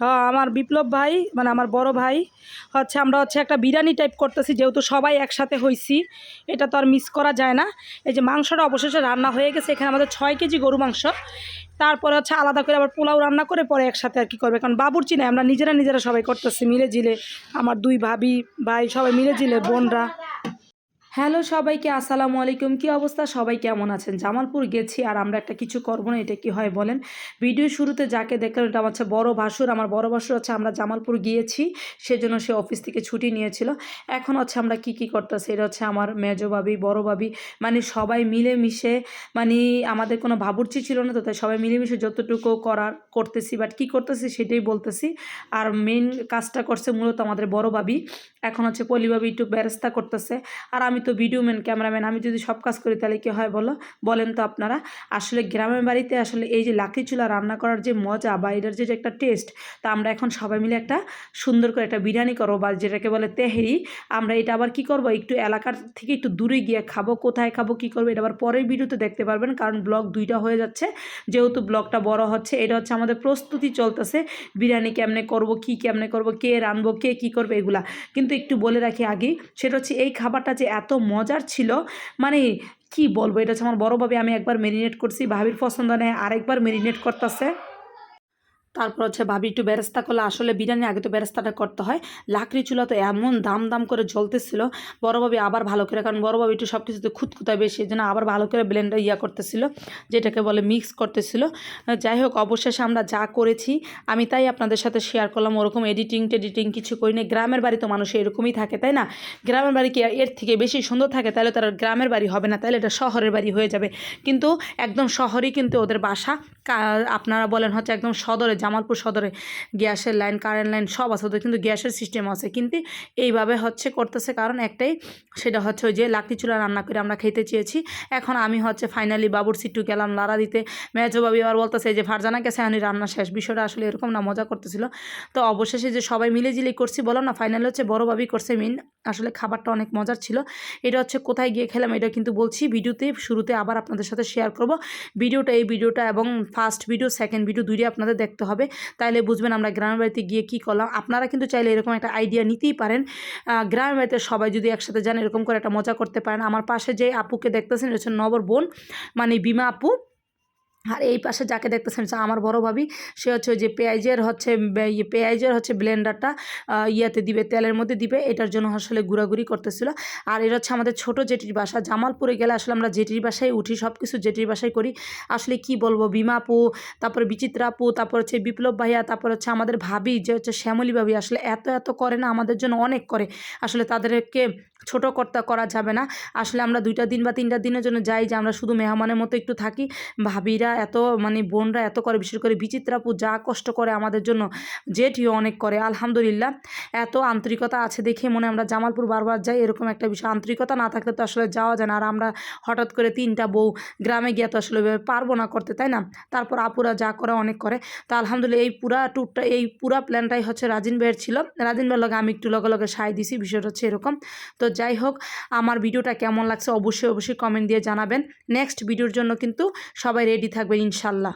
হ্যাঁ আমার বিপ্লব ভাই মানে আমার বড় ভাই, হচ্ছে আমরা হচ্ছে একটা বিরিয়ানি টাইপ করতেছি, যেহেতু সবাই একসাথে হইছি, এটা তো আর মিস করা যায় না। এই যে মাংসটা অবশেষে রান্না হয়ে গেছে, এখানে আমাদের ছয় কেজি গরু মাংস। তারপরে হচ্ছে আলাদা করে আবার পোলাও রান্না করে পরে একসাথে আর কি করবে, কারণ বাবুর্চি নাই আমরা নিজেরা নিজেরা সবাই করতেছি মিলে জিলে আমার দুই ভাবি, ভাই সবাই মিলে জিলে বোনরা। হ্যালো সবাইকে, আসসালামু আলাইকুম। কী অবস্থা? সবাই কেমন আছেন? জামালপুর গেছি আর আমরা একটা কিছু করব না, এটা কি হয় বলেন। ভিডিও শুরুতে যাকে দেখলেন এটা আমার হচ্ছে বড় ভাসুর। আমার বড় ভাসুর হচ্ছে আমরা জামালপুর গিয়েছি, সেজন্য সে অফিস থেকে ছুটি নিয়েছিল। এখন হচ্ছে আমরা কি কি করতেছি? এটা হচ্ছে আমার মেজো ভাবি, বড় ভাবি। মানে সবাই মিলে মিশে মানে আমাদের কোনো ভাবুর্চি ছিল না তো, তাই সবাই মিলেমিশে যতটুকু করার করতেছি বাট কি করতেছি সেটাই বলতেছি। আর মেন কাজটা করছে মূলত আমাদের বড় ভাবি। এখন হচ্ছে পলি ভাবি একটু ব্যবস্থা করতেছে। আর আমি তো ভিডিও ম্যান, ক্যামেরাম্যান, আমি যদি সব কাজ করি তাহলে কী হয় বলো? বলেন তো আপনারা। আসলে গ্রামের বাড়িতে আসলে এই যে লাকড়ি চুলা রান্না করার যে মজা বা এটার যে একটা টেস্ট তা আমরা এখন সবাই মিলে একটা সুন্দর করে একটা বিরিয়ানি করব বা যেটাকে বলে তেহেরি। আমরা এটা আবার কি করব? একটু এলাকার থেকে একটু দূরে গিয়ে খাব, কোথায় খাব, কি করব, এটা আবার পরের ভিডিওতে দেখতে পারবেন। কারণ ব্লগ দুইটা হয়ে যাচ্ছে। যেহেতু ব্লগটা বড় হচ্ছে, এটা হচ্ছে আমাদের প্রস্তুতি চলতেছে। বিরিয়ানি কেমনে করব, কি কেমনে করব, কে রানবো কে কি করবে, এগুলা। কিন্তু একটু বলে রাখি আগেই সেটা হচ্ছে এই খাবারটা যে এত মজার ছিল। মানে কি বলব, এটা হচ্ছে আমার বড়োভাবে আমি একবার মেরিনেট করছি, ভাবির পছন্দ নেয় আরেকবার মেরিনেট করতেছে। তারপর হচ্ছে ভাবি, একটু বেরেস্তা করলে আসলে বিরিয়ানি আগে তো বেরেস্তাটা করতে হয়। লাকড়ি চুলা তো এমন দাম দাম করে জ্বলতেছিল। বড় ভাবি আবার ভালো করে, কারণ বড় ভাবি একটু সব কিছুতে খুঁতখুতায় বেশি, এই জন্য আবার ভালো করে ব্লেন্ডার ইয়া করতেছিল, যেটাকে বলে মিক্স করতেছিল। যাই হোক, অবশেষে আমরা যা করেছি, আমি তাই আপনাদের সাথে শেয়ার করলাম, ওরকম এডিটিং টেডিটিং কিছু করি না গ্রামের বাড়ি তো মানুষ এরকমই থাকে, তাই না? গ্রামের বাড়ি কি এর থেকে বেশি সুন্দর থাকে? তাহলে তার গ্রামের বাড়ি হবে না, তাহলে এটা শহরের বাড়ি হয়ে যাবে। কিন্তু একদম শহরেই কিন্তু ওদের বাসা। আপনারা বলেন হচ্ছে একদম সদরে জামালপুর সদরে গ্যাসের লাইন কারেন্ট লাইন সব আছে, ওদের কিন্তু গ্যাসের সিস্টেম আছে। কিন্তু এইভাবে হচ্ছে করতেছে কারণ একটাই, সেটা হচ্ছে ওই যে লাকড়ি চুলা রান্না করে আমরা খেতে চেয়েছি। এখন আমি হচ্ছে ফাইনালি বাবুর সিট্টু গেলাম লাড়া দিতে। মেজো আবার বলতেছে যে ফারজানা গেছে আমি রান্না শেষ। বিষয়টা আসলে এরকম না, মজা করতেছিল। তো অবশেষে যে সবাই মিলে জিলে করছি বলো না ফাইনালি হচ্ছে বড় বাবি করছে মিন আসলে খাবারটা অনেক মজার ছিল। এটা হচ্ছে কোথায় গিয়ে খেলাম, এটা কিন্তু বলছি ভিডিওতে, শুরুতে আবার আপনাদের সাথে শেয়ার করব। ভিডিওটা এই ভিডিওটা এবং ফার্স্ট ভিডিও সেকেন্ড ভিডিও দুইটাই আপনাদের দেখতে হবে। তাইলে বুঝবেন আমরা গ্রামের বাড়িতে গিয়ে কি করলাম। আপনারা কিন্তু চাইলে এরকম একটা আইডিয়া নিতেই পারেন। গ্রামের বাড়িতে সবাই যদি একসাথে যান এরকম করে একটা মজা করতে পারেন। আমার পাশে যে আপুকে দেখতেছেন হচ্ছে নবর বোন মানে বিমা আপু। আর এই পাশে যাকে দেখতেছেন আমার বড় ভাবি, সে হচ্ছে যে পেঁয়াজের হচ্ছে ইয়ে পেঁয়াজের হচ্ছে ব্লেন্ডারটা ইয়েতে দিবে, তেলের মধ্যে দিবে, এটার জন্য আসলে ঘোরাঘুরি করতেছিল। আর এটা হচ্ছে আমাদের ছোট জেঠির বাসা, জামালপুরে গেলে আসলে আমরা জেঠির বাসায় উঠি সব কিছু জেঠির বাসায় করি। আসলে কি বলব বিমাপু তারপরে বিচিত্রাপু তারপর হচ্ছে বিপ্লব ভাইয়া, তারপর হচ্ছে আমাদের ভাবি, যে হচ্ছে শ্যামলী ভাবি, আসলে এত এত করে না, আমাদের জন্য অনেক করে। আসলে তাদেরকে ছোট কর্তা করা যাবে না। আসলে আমরা দুইটা দিন বা তিনটা দিনের জন্য যাই যে আমরা শুধু মেহমানের মতো একটু থাকি। ভাবিরা এত মানে বোনরা এত করে, বিশেষ করে বিচিত্রাপু যা কষ্ট করে আমাদের জন্য জেঠিও অনেক করে, আলহামদুলিল্লাহ। এত আন্তরিকতা আছে দেখে মনে আমরা জামালপুর বারবার যাই, এরকম একটা বিষয়। আন্তরিকতা না থাকলে তো আসলে যাওয়া যায় না। আর আমরা হঠাৎ করে তিনটা বউ গ্রামে গিয়ে তো আসলে পারব না করতে, তাই না? তারপর আপুরা যা করে, অনেক করে। তো আলহামদুলিল্লাহ এই পুরা ট্যুরটা এই পুরা প্ল্যানটাই হচ্ছে রাজিন ভাইয়ের ছিল। রাজিন ভাইয়ের লগে আমি একটু লগে লগে সায় দিছি, বিষয়টা হচ্ছে এরকম। তো যাই হোক, আমার ভিডিওটা কেমন লাগছে অবশ্যই অবশ্যই কমেন্ট দিয়ে জানাবেন। নেক্সট ভিডিওর জন্য কিন্তু সবাই রেডি থাকবেন ইনশাল্লাহ।